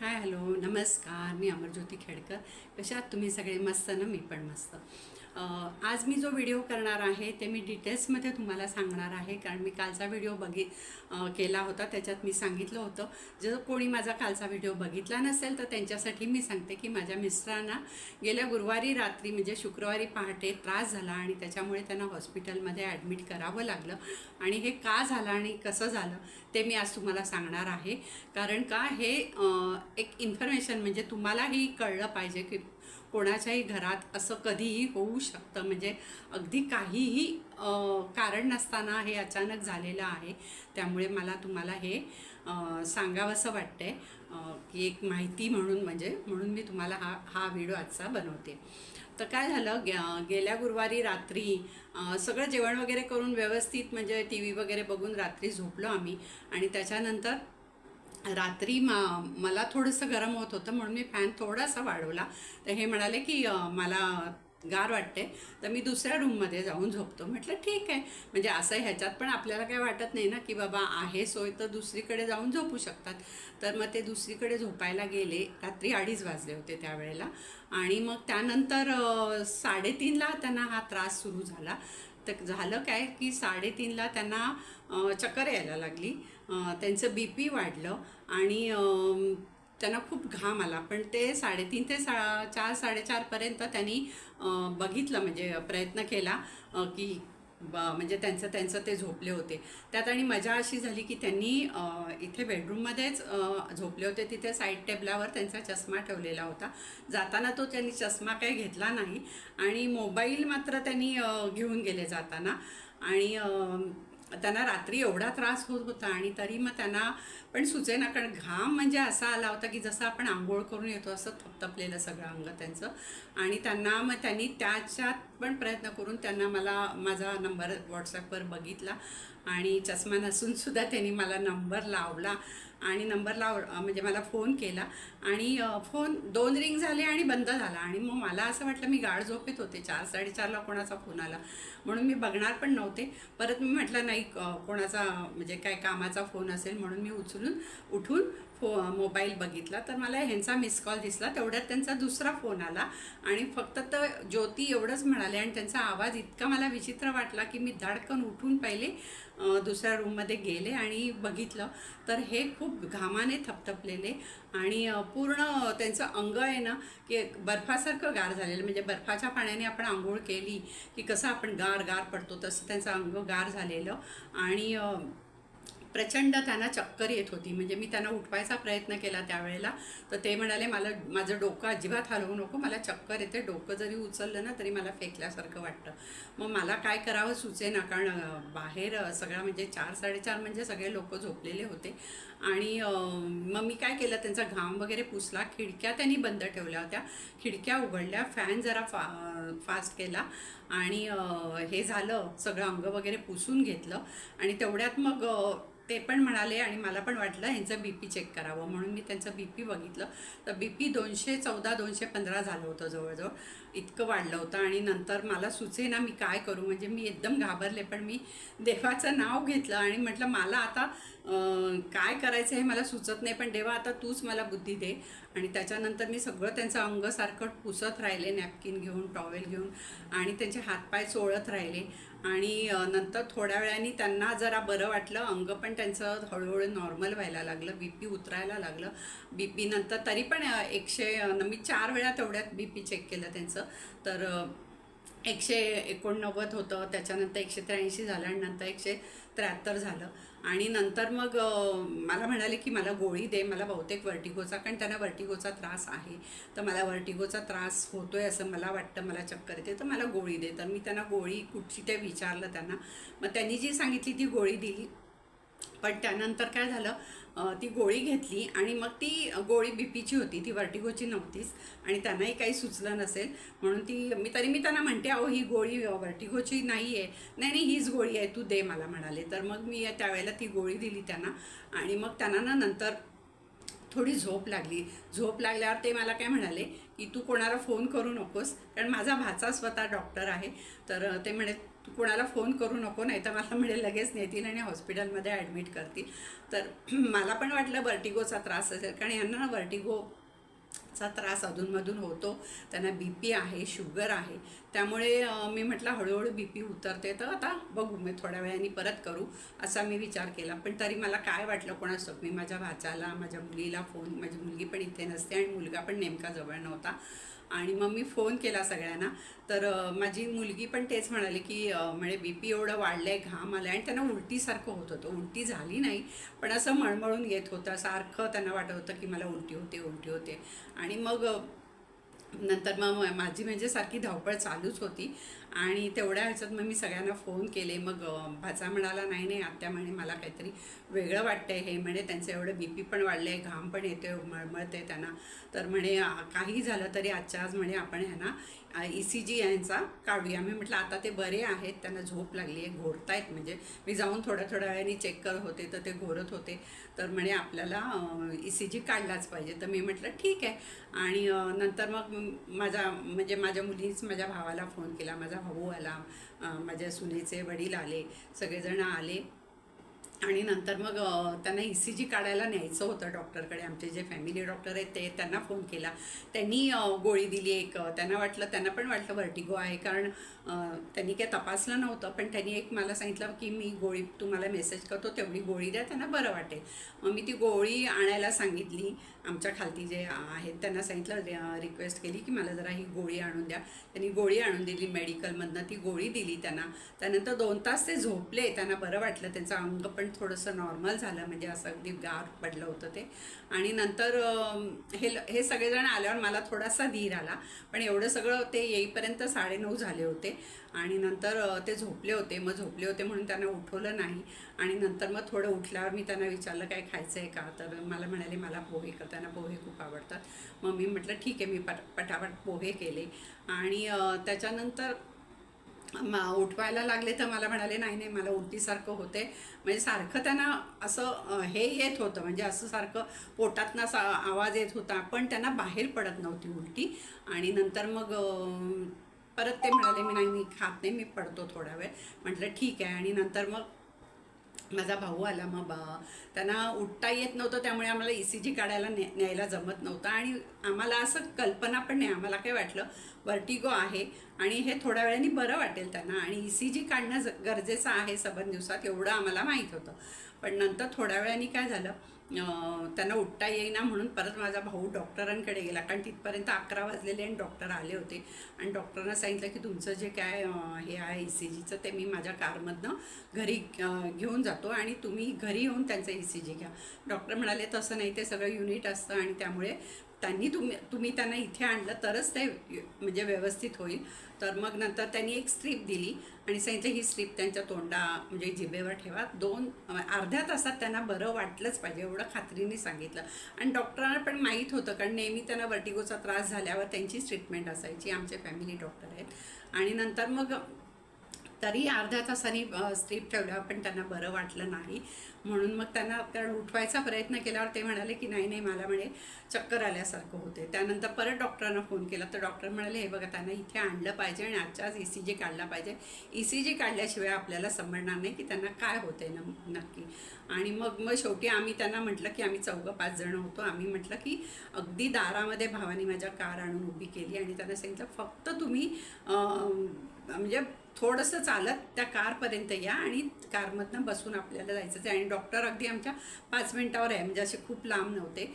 Hi hello नमस्कार मी अमरज्योती खेडकर. कशात तुम्ही सगळे? मस्त ना? मी पण मस्त. आज मी जो व्हिडिओ करणार आहे ते मी डिटेल्समध्ये तुम्हाला सांगणार आहे. कारण मी कालचा व्हिडिओ बघि केला होता. त्याच्यात मी सांगितलं होतं जर कोणी माझा कालचा व्हिडिओ बघितला नसेल तर त्यांच्यासाठी मी सांगते की माझ्या मिस्टरांना गेल्या गुरुवारी रात्री म्हणजे शुक्रवारी पहाटे त्रास झाला आणि त्याच्यामुळे त्यांना हॉस्पिटलमध्ये ॲडमिट करावं लागलं. आणि हे का झालं आणि कसं झालं ते मी आज तुम्हाला सांगणार आहे. कारण का हे एक इन्फॉर्मेशन म्हणजे तुम्हालाही कळलं पाहिजे की कोणाच्याही घरात असं कधीही होऊ शकतं. म्हणजे अगदी काहीही कारण नसताना हे अचानक झालेलं आहे. त्यामुळे मला तुम्हाला हे सांगावंसं वाटतं आहे की एक माहिती म्हणून म्हणजे म्हणून मी तुम्हाला हा हा व्हिडिओ आजचा बनवते. तर काय झालं गे गेल्या गुरुवारी रात्री सगळं जेवण वगैरे करून व्यवस्थित म्हणजे टी व्ही वगैरे बघून रात्री झोपलो आम्ही. आणि त्याच्यानंतर रात्री मा मला थोडंसं गरम होत होतं म्हणून मी फॅन थोडासा वाढवला. तर हे म्हणाले की मला गार वाटते तर मी दुसऱ्या रूममध्ये जाऊन झोपतो. म्हटलं ठीक आहे. म्हणजे असं ह्याच्यात पण आपल्याला काय वाटत नाही ना की बाबा आहे सोय तर दुसरीकडे जाऊन झोपू शकतात. तर मग ते दुसरीकडे झोपायला गेले. रात्री अडीच वाजले होते त्यावेळेला. आणि मग त्यानंतर साडेतीनला त्यांना हा त्रास सुरू झाला. तर झालं काय की साडेतीनला त्यांना चक्कर यायला लागली. त्यांचं बी पी वाढलं. आणि त्यांना खूप घाम आला. पण ते साडेतीन ते सा चार साडेचारपर्यंत त्यांनी बघितलं म्हणजे प्रयत्न केला की ब म्हणजे त्यांचं त्यांचं ते झोपले होते. त्यात आणि मजा अशी झाली की त्यांनी इथे बेडरूममध्येच झोपले होते. तिथे साईड टेबलावर त्यांचा चष्मा ठेवलेला होता. जाताना तो त्यांनी चष्मा काही घेतला नाही आणि मोबाईल मात्र त्यांनी घेऊन गेले जाताना. आणि त्यांना रात्री एवढा त्रास होत होता आणि तरी मग त्यांना पण सुचेना कारण घाम म्हणजे असा आला होता की जसं आपण आंघोळ करून येतो असं थपथपलेलं सगळं अंग त्यांचं. आणि त्यांना मग त्यांनी त्याच्यात पण प्रयत्न करून त्यांना मला माझा नंबर व्हॉट्सॲपवर बघितला आणि चष्मा नसून सुद्धा त्यांनी मला नंबर लावला. आणि नंबर लाव म्हणजे मला फोन केला आणि फोन दोन रिंग झाले आणि बंद झाला. आणि मग मला असं वाटलं मी गाढ झोपेत होते. चार साडेचारला कोणाचा फोन आला. म्हणून मी बघणार पण नव्हते. परत मी म्हटलं नाही कोणाचा म्हणजे काय कामाचा फोन असेल म्हणून मी उचलून उठून फो मोबाईल बघितला तर मला ह्यांचा मिस कॉल दिसला. तेवढ्यात त्यांचा दुसरा फोन आला आणि फक्त तर ज्योती एवढंच म्हणाले आणि त्यांचा आवाज इतका मला विचित्र वाटला की मी धडकन उठून पहिले दुसऱ्या रूममध्ये गेले आणि बघितलं. तर हे खूप घामाने थपथपलेले आणि पूर्ण त्यांचं अंग आहे ना की बर्फासारखं गार झालेलं. म्हणजे बर्फाच्या पाण्याने आपण आंघोळ केली की कसं आपण गार गार पडतो तसं त्यांचं अंग गार झालेलं. आणि प्रचंड त्यांना चक्कर येत होती. म्हणजे मी त्यांना उठवायचा प्रयत्न केला त्यावेळेला. तर ते म्हणाले मला माझं डोकं अजिबात हलवू नको. मला चक्कर येते. डोकं जरी उचललं ना तरी मला फेकल्यासारखं वाटतं. मग मला काय करावं सुचे ना कारण बाहेर सगळा म्हणजे चार साडेचार म्हणजे सगळे लोक झोपलेले होते. आणि मग मी काय केलं त्यांचा घाम वगैरे पुसला. खिडक्या त्यांनी बंद ठेवल्या होत्या. खिडक्या उघडल्या. फॅन जरा फा फास्ट केला. आणि हे झालं सगळं अंग वगैरे पुसून घेतलं आणि तेवढ्यात मग ते पण म्हणाले आणि मला पण वाटलं ह्यांचं बी पी चेक करावं म्हणून मी त्यांचं बी पी बघितलं. तर बी पी दोनशे चौदा दोनशे पंधरा झालं होतं जवळजवळ. इतकं वाढलं होतं आणि नंतर मला सुचे ना मी काय करू म्हणजे मी एकदम घाबरले पण मी देवाचं नाव घेतलं आणि म्हटलं मला आता काय करायचं हे मला सुचत नाही पण देवा आता तूच मला बुद्धी दे. आणि त्याच्यानंतर मी सगळं त्यांचं अंग सारखं पुसत राहिले नॅपकिन घेऊन टॉवेल घेऊन आणि त्यांचे हातपाय चोळत राहिले. आणि नंतर थोड्या वेळाने त्यांना जरा बरं वाटलं अंग पण त्यांचं हळूहळू नॉर्मल व्हायला लागलं बी पी उतरायला लागलं. बी पी नंतर तरी पण एकशे मी चार वेळा तेवढ्यात बी पी चेक केलं त्यांचं. तर एकशे एकोणनव्वद होतं त्याच्यानंतर एकशे त्र्याऐंशी झाल्यानंतर नंतर एकशे त्र्याहत्तर झालं. आणि नंतर मग मला म्हणाले की मला गोळी दे मला बहुतेक वर्टिगोचा कारण त्यांना वर्टिगोचा त्रास आहे. तर मला वर्टिगोचा त्रास होतोय असं मला वाटतं मला चक्कर येते तर मला गोळी दे. तर मी त्यांना गोळी कुठची ते विचारलं त्यांना. मग त्यांनी जी सांगितली ती गोळी दिली. पण त्यानंतर काय झालं ती गोळी घेतली आणि मग ती गोळी बी पीची होती ती वर्टिगोची नव्हतीच आणि त्यांनाही काही सुचलं नसेल. म्हणून ती मी तरी मी त्यांना म्हणते अहो ही गोळी वर्टिगोची नाही आहे नाही नाही हीच गोळी आहे तू दे मला म्हणाले. तर मग मी त्यावेळेला ती गोळी दिली त्यांना आणि मग त्यांना ना नंतर थोडी झोप लागली. झोप लागल्यावर ते मला काय म्हणाले की तू कोणाला फोन करू नकोस कारण माझा भाचा स्वतः डॉक्टर आहे. तर ते म्हणे तू कोणाला फोन करू नको नाही तर मला म्हणजे लगेच नेतील आणि हॉस्पिटलमध्ये ॲडमिट करतील. तर मला पण वाटलं वर्टिगोचा त्रास असेल कारण यांना ना वर्टिगो चा त्रास अधूनमधून होतो. त्यांना बी पी आहे शुगर आहे. त्यामुळे मी म्हटलं हळूहळू बी पी उतरते तर आता बघू मी थोड्या वेळाने परत करू असा मी विचार केला. पण तरी मला काय वाटलं कोणास मी माझ्या भाच्याला माझ्या मुलीला फोन माझी मुलगी पण इथे नसते आणि मुलगा पण नेमका जवळ नव्हता. आणि मग मी फोन केला सगळ्यांना. तर माझी मुलगी पण तेच म्हणाली की म्हणजे बी पी एवढं वाढलं आहे घाम आलं आणि त्यांना उलटीसारखं होत होतं. उलटी झाली नाही पण असं मळमळून येत होतं. सारखं त्यांना वाटत होतं की मला उलटी होते उलटी होते. आणि मग नंतर मग माझी म्हणजे सारखी धावपळ चालूच होती. आणि तेवढ्या ह्याच्यात मग मी सगळ्यांना फोन केले. मग भाचा म्हणाला नाही नाही आत्या म्हणे मला काहीतरी वेगळं वाटतंय. हे म्हणे त्यांचं एवढं बी पी पण वाढलं आहे घाम पण येते मळमळते त्यांना. तर म्हणे काही झालं तरी आजच्या आज म्हणे आपण ह्यांना ई सी जी यांचा काढूया. मी म्हटलं आता ते बरे आहेत त्यांना झोप लागली आहे घोरतायत म्हणजे मी जाऊन थोड्या थोड्या वेळाने चेक करत होते तर ते घोरत होते. तर म्हणे आपल्याला ई सी जी काढलाच पाहिजे. तर मी म्हटलं ठीक आहे. आणि नंतर मग माझा म्हणजे माझ्या मुलीच माझ्या भावाला फोन केला माझा भाऊ आला माझ्या सुनेचे वडील आले सगळेजण आले. आणि नंतर मग त्यांना ई सी जी काढायला न्यायचं होतं डॉक्टरकडे. आमचे जे फॅमिली डॉक्टर आहेत ते त्यांना फोन केला. त्यांनी गोळी दिली एक. त्यांना वाटलं त्यांना पण वाटलं वर्टिगो आहे. कारण त्यांनी काही तपासलं नव्हतं. पण त्यांनी एक मला सांगितलं की मी गोळी तुम्हाला मेसेज करतो. तेवढी गोळी द्या. त्यांना बरं वाटेल. मग मी ती गोळी आणायला सांगितली. आमच्या खालती जे आहेत त्यांना सांगितलं रिक्वेस्ट केली की मला जरा ही गोळी आणून द्या. त्यांनी गोळी आणून दिली मेडिकलमधनं ती गोळी दिली त्यांना. त्यानंतर दोन तास ते झोपले. त्यांना बरं वाटलं. त्यांचं अंग पण थोडंसं नॉर्मल झालं म्हणजे असं अगदी गार पडलं होतं ते. आणि नंतर हे हे सगळेजण आल्यावर मला थोडासा धीर आला. पण एवढं सगळं ते येईपर्यंत साडेनऊ झाले होते. आणि नंतर ते झोपले होते. मग झोपले होते म्हणून त्यांना उठवलं नाही. आणि नंतर मग थोडं उठल्यावर मी त्यांना विचारलं काय खायचं आहे का? तर मला म्हणाले मला पोहे कर. त्यांना पोहे खूप आवडतात. मग मी म्हटलं ठीक आहे. मी पट पटापट पोहे केले. आणि त्याच्यानंतर म- उठवायला लागले तर मला म्हणाले नाही नाही मला उलटीसारखं होते म्हणजे सारखं त्यांना असं हे येत होतं. म्हणजे असं सारखं पोटातनं असा आवाज येत होता. पण त्यांना बाहेर पडत नव्हती उलटी. आणि नंतर मग परत ते म्हणाले मी नाही मी खात नाही मी पडतो थोडा वेळ. म्हटलं ठीक आहे. आणि नंतर मग माझा भाऊ आला मग बा. त्यांना उठता येत नव्हतं त्यामुळे आम्हाला ई सी जी काढायला ने न्यायला जमत नव्हतं. आणि आम्हाला असं कल्पना पण नाही. आम्हाला काय वाटलं वर्टिगो आहे आणि हे थोड्या वेळाने बरं वाटेल त्यांना. आणि ई सी जी काढणं गरजेचं आहे सबन दिवसात एवढं आम्हाला माहीत होतं. पण नंतर थोड्या वेळाने काय झालं त्यांना उठता येईना म्हणून परत माझा भाऊ डॉक्टरांकडे गेला. कारण तिथपर्यंत अकरा वाजलेले आणि डॉक्टर आले होते. आणि डॉक्टरांना सांगितलं की तुमचं जे काय हे आहे ई सी जीचं ते मी माझ्या कारमधनं घरी घेऊन जातो आणि तुम्ही घरी येऊन त्यांचं ई सी जी घ्या. डॉक्टर म्हणाले तसं नाही ते सगळं युनिट असतं आणि त्यामुळे त्यांनी तुम्ही तुम्ही त्यांना इथे आणलं तरच ते म्हणजे व्यवस्थित होईल. तर मग नंतर त्यांनी एक स्ट्रीप दिली आणि सांगितलं ही स्ट्रीप त्यांच्या तोंडा म्हणजे जिभेवर ठेवा. दोन अर्ध्या तासात त्यांना बरं वाटलंच पाहिजे. एवढं खात्रीने सांगितलं. आणि डॉक्टरांना पण माहीत होतं कारण नेहमी त्यांना वर्टिगोचा त्रास झाल्यावर त्यांचीच ट्रीटमेंट असायची. आमचे फॅमिली डॉक्टर आहेत. आणि नंतर मग तरी अर्ध्या तासाने स्ट्रीप ठेवल्यावर पण त्यांना बरं वाटलं नाही. म्हणून मग त्यांना कारण उठवायचा प्रयत्न केल्यावर ते म्हणाले की नाही नाही मला म्हणे चक्कर आल्यासारखं होते त्यानंतर परत डॉक्टरांना फोन केला. तर डॉक्टर म्हणाले हे बघा त्यांना इथे आणलं पाहिजे आणि आजच्याच ई सी जी काढला पाहिजे. ई सी जी काढल्याशिवाय आपल्याला समजणार नाही की त्यांना काय होते न नक्की. आणि मग मग शेवटी आम्ही त्यांना म्हटलं की आम्ही चौघं पाच जण होतो. आम्ही म्हटलं की अगदी दारामध्ये भावानी माझ्या कार आणून उभी केली आणि त्यांना सांगितलं फक्त तुम्ही म्हणजे थोडंसं चालत त्या कारपर्यंत या आणि कारमधनं बसून आपल्याला जायचं आहे. आणि डॉक्टर अगदी आमच्या पाच मिनटावर आहे. म्हणजे असे खूप लांब नव्हते.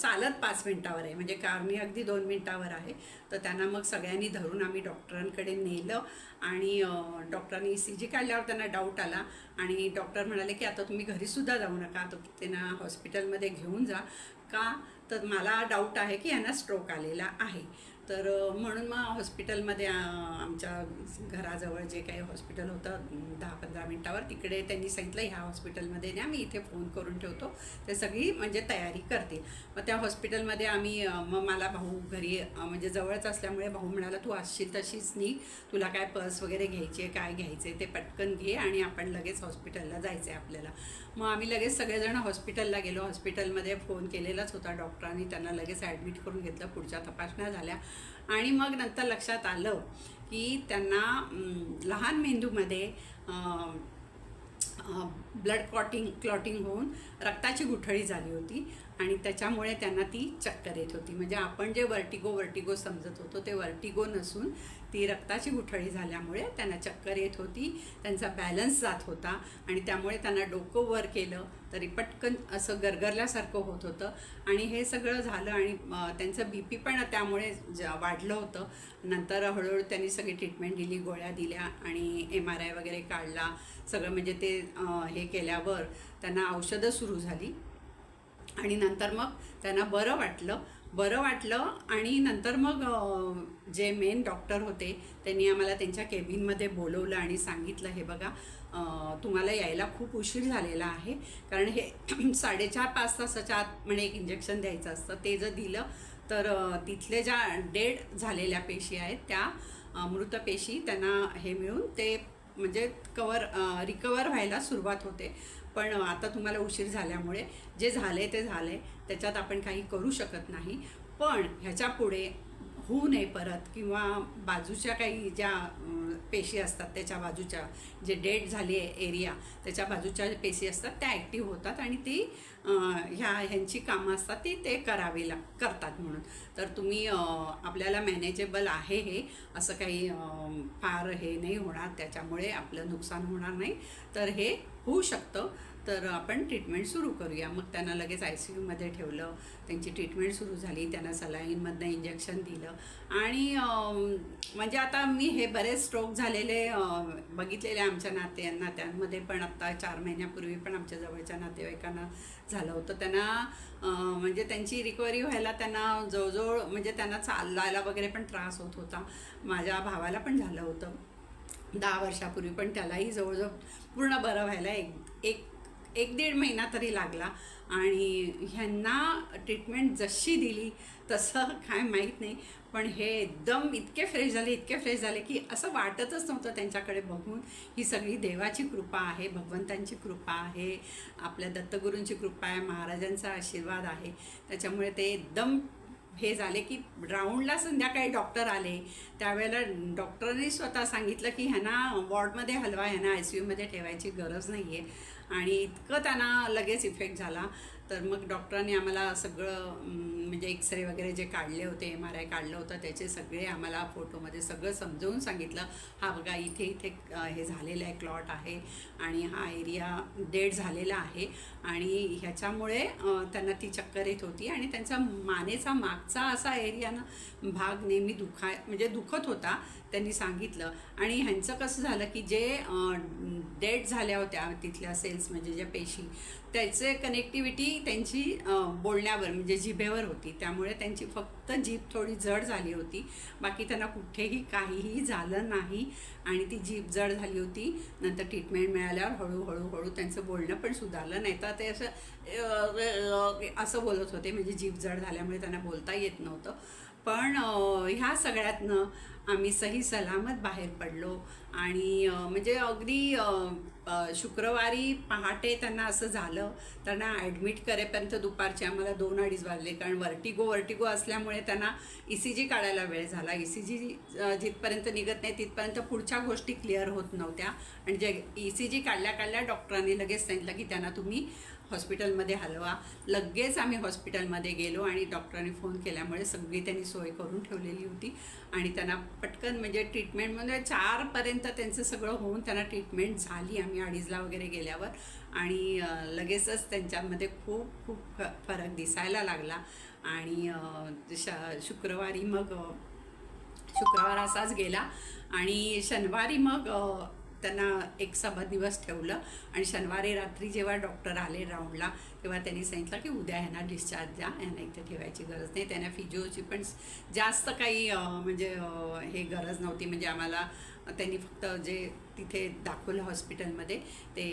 चालत पाच मिनटावर आहे. म्हणजे कारने अगदी दोन मिनटावर आहे. तर त्यांना मग सगळ्यांनी धरून आम्ही डॉक्टरांकडे नेलं. आणि डॉक्टरांनी सी जी काढल्यावर त्यांना डाऊट आला. आणि डॉक्टर म्हणाले की आता तुम्ही घरीसुद्धा जाऊ नका. तर त्यांना हॉस्पिटलमध्ये घेऊन जा. का? तर मला डाऊट आहे की यांना स्ट्रोक आलेला आहे. तर म्हणून मग हॉस्पिटलमध्ये आमच्या घराजवळ जे काही हॉस्पिटल होतं दहा पंधरा मिनटावर तिकडे त्यांनी सांगितलं ह्या हॉस्पिटलमध्ये न्या मी इथे फोन करून ठेवतो ते सगळी म्हणजे तयारी करतील मग त्या हॉस्पिटलमध्ये आम्ही मग मला भाऊ घरी म्हणजे जवळच असल्यामुळे भाऊ म्हणाला तू असशील तशीच नाही तुला काय पर्स वगैरे घ्यायची आहे काय घ्यायचं आहे ते पटकन घे आणि आपण लगेच हॉस्पिटलला जायचं आहे आपल्याला. मग आम्ही लगेच सगळेजण हॉस्पिटलला गेलो. हॉस्पिटलमध्ये फोन केलेलाच होता डॉक्टरांनी. त्यांना लगेच ॲडमिट करून घेतलं. पुढच्या तपासण्या झाल्या. आणि मग नंतर लक्षात आलं की त्यांना लहान मेंदूमध्ये ब्लड क्लॉटिंग क्लॉटिंग होऊन रक्ताची गुठळी झाली होती. आणि त्याच्यामुळे त्यांना ती चक्कर येत होती. म्हणजे आपण जे वर्टिगो वर्टिगो समजत होतो ते वर्टिगो नसून ती रक्ताची गुठळी झाल्यामुळे त्यांना चक्कर येत होती त्यांचा बॅलन्स जात होता आणि त्यामुळे त्यांना डोकं वर केलं तरी पटकन असं गरगरल्यासारखं होत होतं. आणि हे सगळं झालं आणि त्यांचं बी पी पण त्यामुळे ज वाढलं होतं. नंतर हळूहळू त्यांनी सगळी ट्रीटमेंट दिली गोळ्या दिल्या आणि एम आर आय वगैरे काढला. सगळं म्हणजे ते हे केल्यावर त्यांना औषधं सुरू झाली. आणि नंतर मग त्यांना बरं वाटलं. बरं वाटलं आणि नंतर मग जे मेन डॉक्टर होते त्यांनी आम्हाला त्यांच्या केबिनमध्ये बोलवलं आणि सांगितलं हे बघा तुम्हाला यायला खूप उशीर झालेला आहे. कारण हे साडेचार पाच तासाच्या आत म्हणजे एक इंजेक्शन द्यायचं असतं. ते जर दिलं तर तिथले ज्या डेड झालेल्या पेशी आहेत त्या मृत पेशी त्यांना हे मिळून ते म्हणजे कवर रिकवर व्हायला सुरुवात होते. पण आता तुम्हाला उशीर झाल्यामुळे जे झाले ते झाले त्याच्यात आपण काही करू शकत नाही. पण ह्याच्या पुढे होऊ नये परत किंवा बाजूच्या काही ज्या पेशी असतात त्याच्या बाजूच्या जे डेट झाली आहे एरिया त्याच्या बाजूच्या पेशी असतात त्या ॲक्टिव्ह होतात आणि ती ह्या ह्यांची कामं असतात ती ते करावी लाग करतात म्हणून. तर तुम्ही आपल्याला मॅनेजेबल आहे हे असं काही फार हे नाही होणार त्याच्यामुळे आपलं नुकसान होणार नाही. तर हे होऊ शकतं. तर आपण ट्रीटमेंट सुरू करूया. मग त्यांना लगेच आय सी यूमध्ये ठेवलं. त्यांची ट्रीटमेंट सुरू झाली. त्यांना सलाईनमधनं इंजेक्शन दिलं. आणि म्हणजे आता मी हे बरेच स्ट्रोक झालेले बघितलेले आमच्या नाते नात्यांमध्ये पण आत्ता चार महिन्यापूर्वी पण आमच्या जवळच्या नातेवाईकांना झालं होतं. त्यांना म्हणजे त्यांची रिकव्हरी व्हायला त्यांना जवळजवळ म्हणजे त्यांना चालायला वगैरे पण त्रास होत होता. माझ्या भावाला पण झालं होतं. दहा वर्षापूर्वी पण त्यालाही जवळजवळ पूर्ण बरं व्हायला एक एक एक दीड महिना तरी लागला. आणि ह्यांना ट्रीटमेंट जशी दिली तसं काय माहीत नाही. पण हे एकदम इतके फ्रेश झाले इतके फ्रेश झाले की असं वाटतच नव्हतं त्यांच्याकडे बघून. ही सगळी देवाची कृपा आहे भगवंतांची कृपा आहे आपल्या दत्तगुरूंची कृपा आहे महाराजांचा आशीर्वाद आहे. त्याच्यामुळे ते एकदम हे झाले की राऊंडला संध्याकाळी डॉक्टर आले. त्यावेळेला डॉक्टरनी स्वतः सांगितलं की ह्यांना वॉर्डमध्ये हलवा ह्यांना आय सी यूमध्ये ठेवायची गरज नाही आहे आणि इतकं त्यांना लगेच इफेक्ट झाला. तर मग डॉक्टरांनी आम्हाला सगळं म्हणजे एक्सरे वगैरे जे काढले होते एम आर आय काढलं होतं त्याचे सगळे आम्हाला फोटोमध्ये सगळं समजवून सांगितलं. हा बघा इथे इथे हे झालेलं आहे क्लॉट आहे आणि हा एरिया डेड झालेला आहे. आणि ह्याच्यामुळे त्यांना ती चक्कर येत होती. आणि त्यांचा मानेचा मागचा असा एरियानं भाग नेहमी दुखा म्हणजे दुखत होता त्यांनी सांगितलं. आणि ह्यांचं कसं झालं की जे डेड झाल्या होत्या तिथल्या सेल्स म्हणजे ज्या पेशी त्याचे कनेक्टिव्हिटी त्यांची बोलण्यावर म्हणजे जिभेवर होती. त्यामुळे त्यांची फक्त जीभ थोडी जड झाली होती. बाकी त्यांना कुठेही काहीही झालं नाही आणि ती जीभ जड झाली होती. नंतर ट्रीटमेंट मिळाल्यावर हळूहळू हळू त्यांचं बोलणं पण सुधारलं. नाही तर ते असं असं बोलत होते. म्हणजे जीभ जड झाल्यामुळे त्यांना बोलता येत नव्हतं. पण ह्या सगळ्यातनं आम्ही सही सलामत बाहेर पडलो आणि म्हणजे अगदी शुक्रवारी पहाटे त्यांना असं झालं त्यांना ॲडमिट करेपर्यंत दुपारचे आम्हाला दोन अडीच वाजले कारण वर्टिगो वर्टिगो असल्यामुळे त्यांना ई सी जी काढायला वेळ झाला. ई सी जी जिथपर्यंत निघत नाही तिथपर्यंत पुढच्या गोष्टी क्लिअर होत नव्हत्या. आणि जे ई सी जी काढल्या काढल्या डॉक्टरांनी लगेच सांगितलं की त्यांना तुम्ही हॉस्पिटलमध्ये हलवा. लगेच आम्ही हॉस्पिटलमध्ये गेलो आणि डॉक्टरांनी फोन केल्यामुळे सगळी त्यांनी सोय करून ठेवलेली होती. आणि त्यांना पटकन म्हणजे ट्रीटमेंट म्हणजे चारपर्यंत त्यांचं सगळं होऊन त्यांना ट्रीटमेंट झाली आम्ही अडीचला वगैरे गेल्यावर. आणि लगेचच त्यांच्यामध्ये खूप खूप फरक दिसायला लागला. आणि श शुक्रवारी मग शुक्रवार असाच गेला. आणि शनिवारी मग त्यांना एक सभा दिवस ठेवलं आणि शनिवारी रात्री जेव्हा डॉक्टर आले राऊंडला तेव्हा त्यांनी सांगितलं की उद्या ह्यांना डिस्चार्ज द्या ह्यांना इथे ठेवायची गरज नाही. त्यांना फिजिओची पण जास्त काही म्हणजे हे गरज नव्हती. म्हणजे आम्हाला त्यांनी फक्त जे तिथे दाखवलं हॉस्पिटलमध्ये ते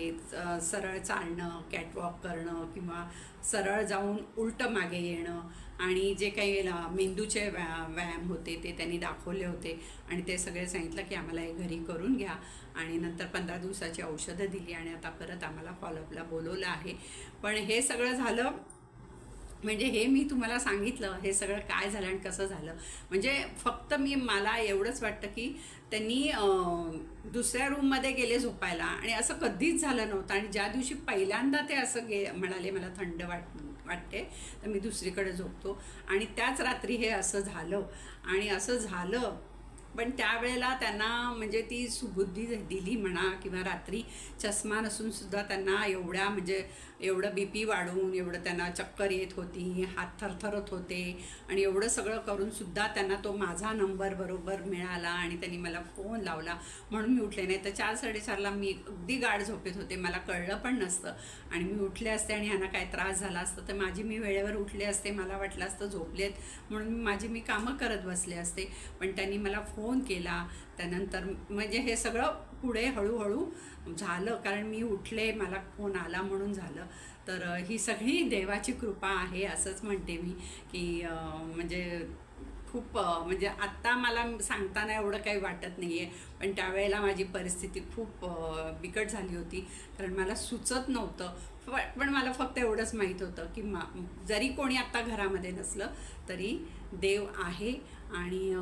सरळ चालणं कॅटवॉक करणं किंवा सरळ जाऊन उलटं मागे येणं आणि जे काही मेंदूचे व्या व्यायाम होते ते त्यांनी दाखवले होते आणि ते सगळे सांगितलं की आम्हाला हे घरी करून घ्या. आणि नंतर पंधरा दिवसाची औषधं दिली आणि आता परत आम्हाला फॉलोअपला बोलवलं आहे. पण हे सगळं झालं म्हणजे हे मी तुम्हाला सांगितलं हे सगळं काय झालं आणि कसं झालं. म्हणजे फक्त मी मला एवढंच वाटतं की त्यांनी दुसऱ्या रूममध्ये गेले झोपायला आणि असं कधीच झालं नव्हतं. आणि ज्या दिवशी पहिल्यांदा ते असं गे म्हणाले मला थंड वाट वाटते तर मी दुसरीकडे झोपतो. आणि त्याच रात्री हे असं झालं. आणि असं झालं पण त्यावेळेला त्यांना म्हणजे ती सुबुद्धी दिली म्हणा किंवा रात्री चष्मा नसून सुद्धा त्यांना एवढ्या म्हणजे एवढं बी पी वाढून एवढं त्यांना चक्कर येत होती हात थरथरत होते आणि एवढं सगळं करून सुद्धा त्यांना तो माझा नंबर बरोबर मिळाला आणि त्यांनी मला फोन लावला. म्हणून मी उठले नाही तर चार साडेचारला मी अगदी गाढ झोपेत होते. मला कळलं पण नसतं. आणि मी उठले असते आणि ह्यांना काय त्रास झाला असतं तर माझी मी वेळेवर उठले असते मला वाटलं असतं झोपलेत. म्हणून माझी मी कामं करत बसले असते. पण त्यांनी मला फोन केला. त्यानंतर म्हणजे हे सगळं पुढे हळूहळू झालं कारण मी उठले मला फोन आला म्हणून झालं. तर ही सगळी देवाची कृपा आहे असंच म्हणते मी की म्हणजे खूप म्हणजे आत्ता मला सांगताना एवढं काही वाटत नाही आहे पण त्यावेळेला माझी परिस्थिती खूप बिकट झाली होती. कारण मला सुचत नव्हतं. पण मला फक्त एवढंच माहीत होतं की मा जरी कोणी आत्ता घरामध्ये नसलं तरी देव आहे आणि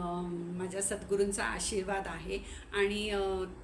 माझ्या सद्गुरूंचा आशीर्वाद आहे आणि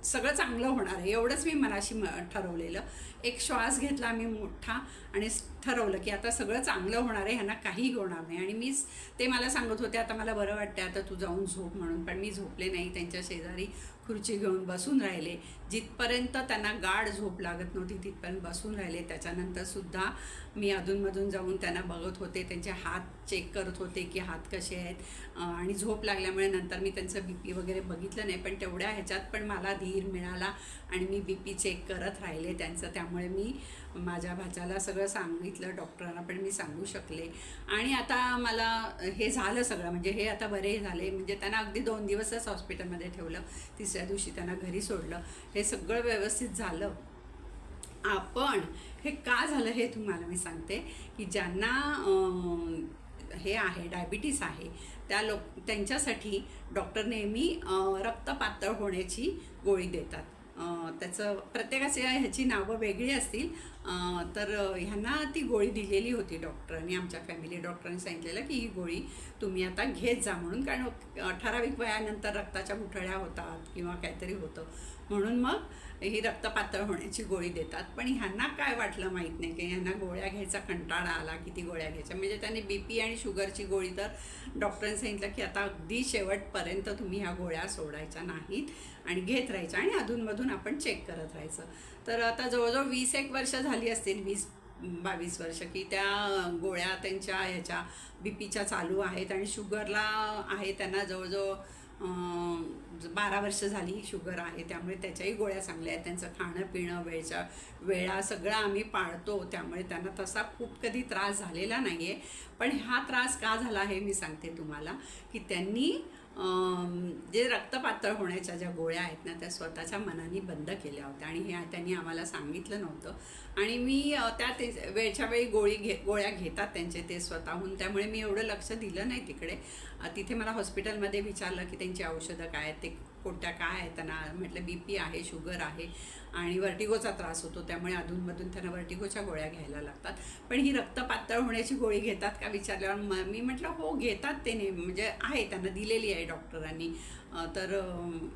सगळं चांगलं होणार आहे. एवढंच मी मनाशी म ठरवलेलं. एक श्वास घेतला मी मोठा आणि ठरवलं की आता सगळं चांगलं होणार आहे ह्यांना काही होणार नाही. आणि मीच ते मला सांगत होते आता मला बरं वाटतं आता तू जाऊन झोप म्हणून. पण मी झोपले नाही. त्यांच्या शेजारी खुर्ची घेऊन बसून राहिले. जिथपर्यंत त्यांना गाढ झोप लागत नव्हती तिथपर्यंत बसून राहिले. त्याच्यानंतरसुद्धा मी अधूनमधून जाऊन त्यांना बघत होते त्यांचे हात चेक करत होते की हात कसे आहेत. आणि झोप लागल्यामुळे नंतर मी त्यांचं बी पी वगैरे बघितलं नाही पण तेवढ्या ह्याच्यात पण मला धीर मिळाला आणि मी बी पी चेक करत राहिले त्यांचं. त्यामुळे मी माझ्या भाच्याला सगळं सांगितलं डॉक्टरांना पण मी सांगू शकले. आणि आता मला हे झालं सगळं म्हणजे हे आता बरे झाले. म्हणजे त्यांना अगदी दोन दिवसच हॉस्पिटलमध्ये ठेवलं तिसऱ्या दिवशी त्यांना घरी सोडलं. हे सगळं व्यवस्थित झालं. आपण हे का झालं हे तुम्हाला मी सांगते की ज्यांना हे आहे डायबिटीस आहे त्या लोक त्यांच्यासाठी डॉक्टर नेहमी रक्त पातळ होण्याची गोळी देतात. त्याचं प्रत्येकाच्या ह्याची नावं वेगळी असतील. तर ह्यांना ती गोळी दिलेली होती डॉक्टरांनी आमच्या फॅमिली डॉक्टरांनी सांगितलेलं की ही गोळी तुम्ही आता घेत जा म्हणून कारण ठराविक वयानंतर रक्ताच्या गुठळ्या होतात किंवा काहीतरी होतं. म्हणून मग ही रक्त पातळ होण्याची गोळी देतात. पण ह्यांना काय वाटलं माहीत नाही की ह्यांना गोळ्या घ्यायचा कंटाळा आला किती गोळ्या घ्यायच्या. म्हणजे त्यांनी बी पी आणि शुगरची गोळी तर डॉक्टरांनी सांगितलं की आता अगदी शेवटपर्यंत तुम्ही ह्या गोळ्या सोडायच्या नाहीत आणि घेत राहायच्या आणि अधूनमधून आपण चेक करत राहायचं. तर आता जवळजवळ वीस एक वर्ष झाली असतील वीस बावीस वर्ष की त्या गोळ्या त्यांच्या ह्याच्या बी पीच्या चालू आहेत आणि शुगरला आहे त्यांना जवळजवळ बारा वर्ष झाली शुगर आहे त्यामुळे त्याच्याही गोळ्या चांगल्या आहेत त्यांचं खाणं पिणं वेळच्या वेळा सगळं आम्ही पाळतो त्यामुळे त्यांना तसा खूप कधी त्रास झालेला नाही आहे पण हा त्रास का झाला हे मी सांगते तुम्हाला की त्यांनी जे रक्तपातळ होण्याच्या ज्या गोळ्या आहेत ना त्या स्वतःच्या मनाने बंद केल्या होत्या. आणि हे त्यांनी आम्हाला सांगितलं नव्हतं. आणि मी त्या ते वेळच्या वेळी गोळी घे गोळ्या घेतात त्यांचे ते स्वतःहून. त्यामुळे मी एवढं लक्ष दिलं नाही तिकडे. तिथे मला हॉस्पिटलमध्ये विचारलं की त्यांची औषधं काय आहेत ते कोणत्या काय आहेत त्यांना म्हटलं बी पी आहे शुगर आहे आणि वर्टिगोचा त्रास होतो त्यामुळे अधूनमधून त्यांना वर्टिगोच्या गोळ्या घ्यायला लागतात. पण ही रक्त पातळ होण्याची गोळी घेतात का विचारल्यावर म मी म्हटलं हो घेतात ते नेहमी म्हणजे आहे त्यांना दिलेली आहे डॉक्टरांनी. तर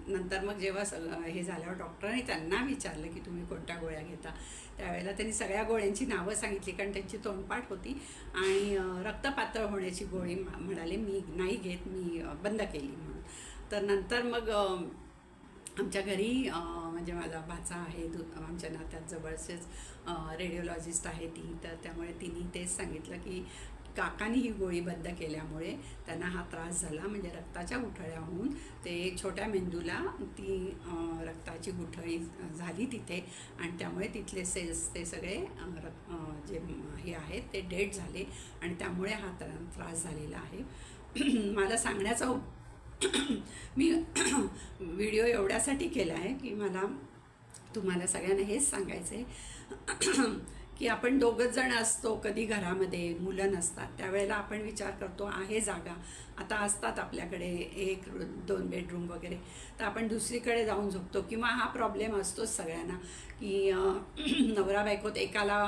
नंतर मग जेव्हा सगळं हे झाल्यावर डॉक्टरांनी त्यांना विचारलं की तुम्ही कोणत्या गोळ्या घेता? त्यावेळेला त्यांनी सगळ्या गोळ्यांची नावं सांगितली कारण त्यांची तोंडपाठ होती. आणि रक्तपातळ रक्त पातळ होण्याची गोळी म्हणाले मी नाही घेत मी बंद केली म्हणून. तर नंतर मग आमच्या घरी म्हणजे माझा भाचा आहे दु आमच्या नात्यात जवळचेच रेडिओलॉजिस्ट आहे ती. तर त्यामुळे तिने तेच सांगितलं की काकानी ही गोळी बंद केल्यामुळे त्यांना हा त्रास झाला म्हणजे रक्ताच्या गुठळ्या होऊन ते छोट्या मेंदूला ती रक्ताची गुठळी झाली तिथे आणि त्यामुळे तिथले सेल्स ते सगळे अं, जे हे आहेत ते डेड झाले आणि त्यामुळे हा त्रास झालेला आहे. मला सांगण्याचा उप- मी व्हिडिओ एवढ्यासाठी केला आहे की मला तुम्हाला सगळ्यांना हेच सांगायचं आहे की आपण दोघंच जण असतो कधी घरामध्ये मुलं नसतात त्यावेळेला आपण विचार करतो आहे जागा. आता असतात आपल्याकडे एक दोन बेडरूम वगैरे. तर आपण दुसरीकडे जाऊन झोपतो किंवा हा प्रॉब्लेम असतोच सगळ्यांना की नवरा बायकोत एकाला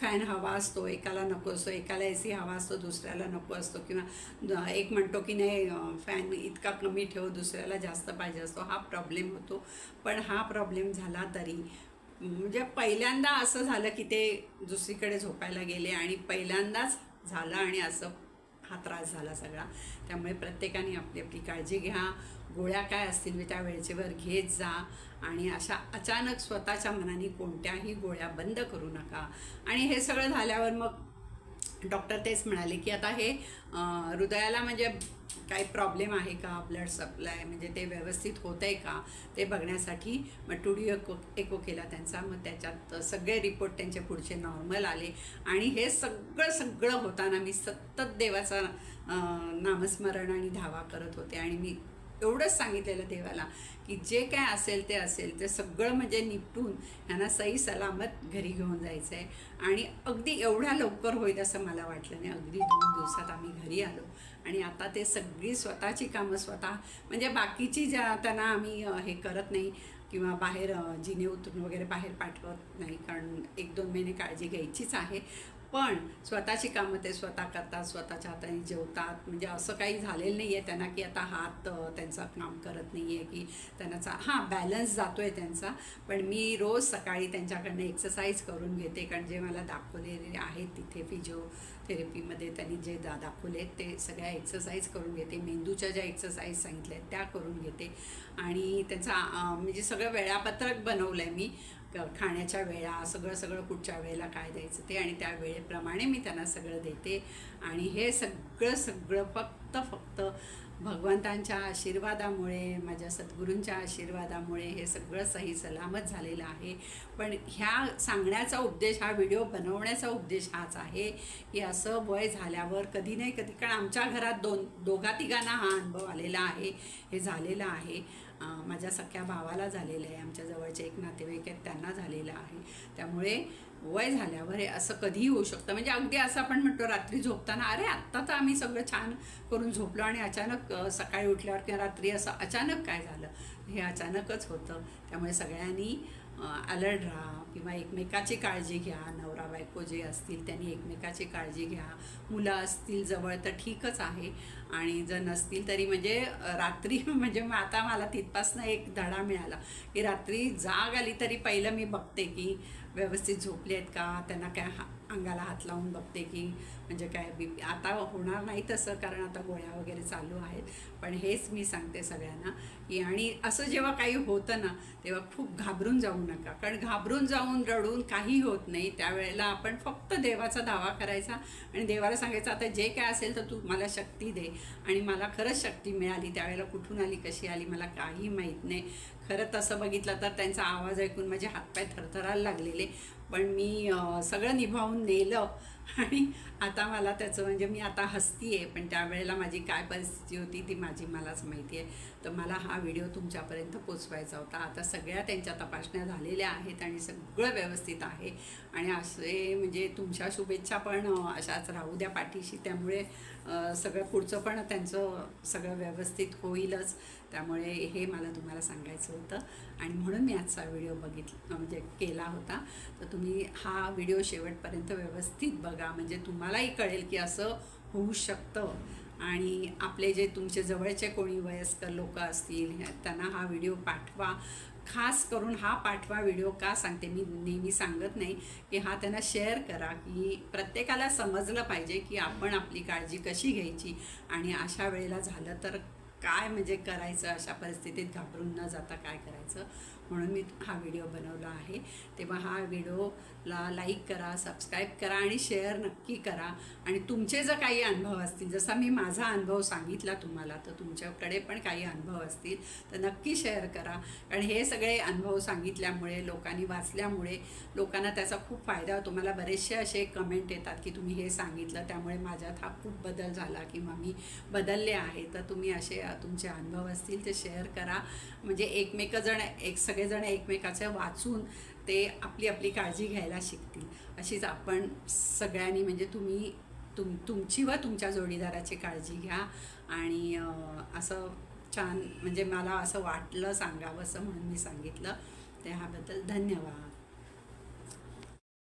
फॅन हवा असतो एकाला नको असतो एकाला ए सी हवा असतो दुसऱ्याला नको असतो किंवा एक म्हणतो की नाही फॅन इतका कमी ठेव दुसऱ्याला जास्त पाहिजे असतो हा प्रॉब्लेम होतो. पण हा प्रॉब्लेम झाला तरी म्हणजे पहिल्यांदा असं झालं की ते दुसरीकडे झोपायला गेले आणि पहिल्यांदाच झालं आणि असं हा त्रास झाला सगळा. त्यामुळे प्रत्येकाने आपली आपली काळजी घ्या. गोळ्या काय असतील मी त्या वेळचेवर घेत जा आणि अशा अचानक स्वतःच्या मनाने कोणत्याही गोळ्या बंद करू नका. आणि हे सगळं झाल्यावर मग डॉक्टर तेच म्हणाले की आता हे हृदयाला म्हणजे काही प्रॉब्लेम आहे का? ब्लड सप्लाय म्हणजे ते व्यवस्थित होत आहे का? ते बघण्यासाठी मग टुडिओ एको एको केला त्यांचा. मग त्याच्यात सगळे रिपोर्ट त्यांचे पुढचे नॉर्मल आले. आणि हे सगळं सगळं होताना मी सतत देवाचा नामस्मरण आणि धावा करत होते. आणि मी एवढंच सांगितलेलं देवाला की जे काय असेल ते असेल ते सगळं म्हणजे निपटून ह्यांना सही सलामत घरी घेऊन जायचं आहे आणि अगदी एवढ्या लवकर होईल असं मला वाटलं नाही. अगदी दोन दिवसात आम्ही घरी आलो. आणि आता ते सगळी स्वतःची कामं स्वतः म्हणजे बाकीची ज्या त्यांना आम्ही हे करत नाही किंवा बाहेर जिने उतरून वगैरे बाहेर पाठवत नाही. कारण एक दोन महिने काळजी घ्यायचीच आहे. पण स्वतःची कामं ते स्वतः करतात स्वतःच्या हाताने जेवतात. म्हणजे असं काही झालेलं नाही आहे त्यांना की आता हात त्यांचा काम करत नाही आहे की त्यांचा हां बॅलन्स जातो आहे त्यांचा. पण मी रोज सकाळी त्यांच्याकडनं एक्सरसाइज करून घेते. कारण जे मला दाखवलेले आहेत तिथे फिजिओथेरपीमध्ये त्यांनी जे दा दाखवले ते सगळ्या एक्सरसाइज करून घेते. मेंदूच्या ज्या एक्सरसाइज सांगितल्या आहेत त्या करून घेते. आणि त्यांचा म्हणजे सगळं वेळापत्रक बनवलं आहे मी. खाण्याच्या वेळा सगळं सगळं कुठच्या वेळेला काय द्यायचं ते आणि त्या वेळेप्रमाणे मी त्यांना सगळं देते. आणि हे सगळं सगळं फक्त फक्त भगवंतांच्या आशीर्वादामुळे माझ्या सद्गुरूंच्या आशीर्वादामुळे हे सगळं सही सलामत झालेलं आहे. पण ह्या सांगण्याचा उद्देश हा व्हिडिओ बनवण्याचा उद्देश हाच आहे की असं वय झाल्यावर कधी नाही कधी कारण आमच्या घरात दोन दोघा तिघांना हा अनुभव आलेला आहे हे झालेलं आहे. माझ्या सख्या भावाला झालेलं आहे. आमच्या जवळचे एक नातेवाईक आहेत त्यांना झालेलं आहे. त्यामुळे वय झाल्यावर हे असं कधीही होऊ शकतं. म्हणजे अगदी असं आपण म्हणतो रात्री झोपताना अरे आत्ता तर आम्ही सगळं छान करून झोपलो आणि अचानक सकाळी उठल्यावर किंवा रात्री असं अचानक काय झालं? हे अचानकच होतं. त्यामुळे सगळ्यांनी अलर्ट राहा किंवा एकमेकाची काळजी घ्या. नवरा बायको जे असतील त्यांनी एकमेकाची काळजी घ्या. मुलं असतील जवळ तर ठीकच आहे. आणि जर नसतील तरी म्हणजे रात्री म्हणजे मग आता मला तिथपासनं एक धडा मिळाला की रात्री जाग आली तरी पहिलं मी बघते की व्यवस्थित झोपले आहेत का? त्यांना काय हा अंगाला हात लावून बघते की म्हणजे काय बी आता होणार नाही तसं कारण आता गोळ्या वगैरे चालू आहेत. पण हेच मी सांगते सगळ्यांना की आणि असं जेव्हा काही होतं ना तेव्हा खूप घाबरून जाऊ नका. कारण घाबरून जाऊन रडून काही होत नाही. त्यावेळेला आपण फक्त देवाचा दावा करायचा आणि देवाला सांगायचं आता जे काय असेल तर तू मला शक्ती दे. आणि मला खरंच शक्ती मिळाली. त्यावेळेला कुठून आली कशी आली मला काही माहीत नाही. खरं तसं बघितलं तर त्यांचा आवाज ऐकून माझे हातपाय थरथरायला लागलेले. पण मी सगळं निभावून नेलं आणि आता मला त्याचं म्हणजे मी आता हसती आहे पण त्यावेळेला माझी काय परिस्थिती होती ती माझी मलाच माहिती आहे तर मला हा व्हिडिओ तुमच्यापर्यंत पोचवायचा होता. आता सगळ्या त्यांच्या तपासण्या झालेल्या आहेत आणि सगळं व्यवस्थित आहे. आणि असे म्हणजे तुमच्या शुभेच्छा पण अशाच राहू द्या पाठीशी. त्यामुळे सगळं पुढचं पण त्यांचं सगळं व्यवस्थित होईलच. त्यामुळे हे मला तुम्हाला सांगायचं होतं. आणि म्हणून मी आजचा व्हिडिओ बघितला म्हणजे केला होता. तर तुम्ही हा व्हिडिओ शेवटपर्यंत व्यवस्थित बघा. म्हणजे तुम्हालाही कळेल की असं होऊ शकतं. आणि आपले जे तुमचे जवळचे कोणी वयस्कर लोक असतील त्यांना हा व्हिडिओ पाठवा. खास करून हा पाठवा व्हिडिओ का सांगते मी नेहमी सांगत नाही की हा त्यांना शेअर करा की प्रत्येकाला समजलं पाहिजे की आपण आपली काळजी कशी घ्यायची आणि अशा वेळेला झालं तर काय म्हणजे करायचं अशा परिस्थितीत घाबरून न जाता काय करायचं. म्हणून मी हा व्हिडिओ बनवला आहे. तेव्हा हा व्हिडिओला लाईक करा सबस्क्राईब करा आणि शेअर नक्की करा. आणि तुमचे जर काही अनुभव असतील जसा मी माझा अनुभव सांगितला तुम्हाला तर तुमच्याकडे पण काही अनुभव असतील तर नक्की शेअर करा. कारण हे सगळे अनुभव सांगितल्यामुळे लोकांनी वाचल्यामुळे लोकांना त्याचा खूप फायदा होतो. मला बरेचसे असे कमेंट येतात की तुम्ही हे सांगितलं त्यामुळे माझ्यात हा खूप बदल झाला किंवा मी बदलले आहे. तर तुम्ही असे तुमचे अनुभव असतील ते शेअर करा. म्हणजे एकमेकजण एक सगळेजण एकमेकाचं वाचून ते आपली आपली काळजी घ्यायला शिकतील. अशीच आपण सगळ्यांनी म्हणजे तुम्ही तुम तुमची व तुमच्या जोडीदाराची काळजी घ्या आणि असं छान म्हणजे मला असं वाटलं सांगावं असं म्हणून मी सांगितलं. त्याबद्दल धन्यवाद.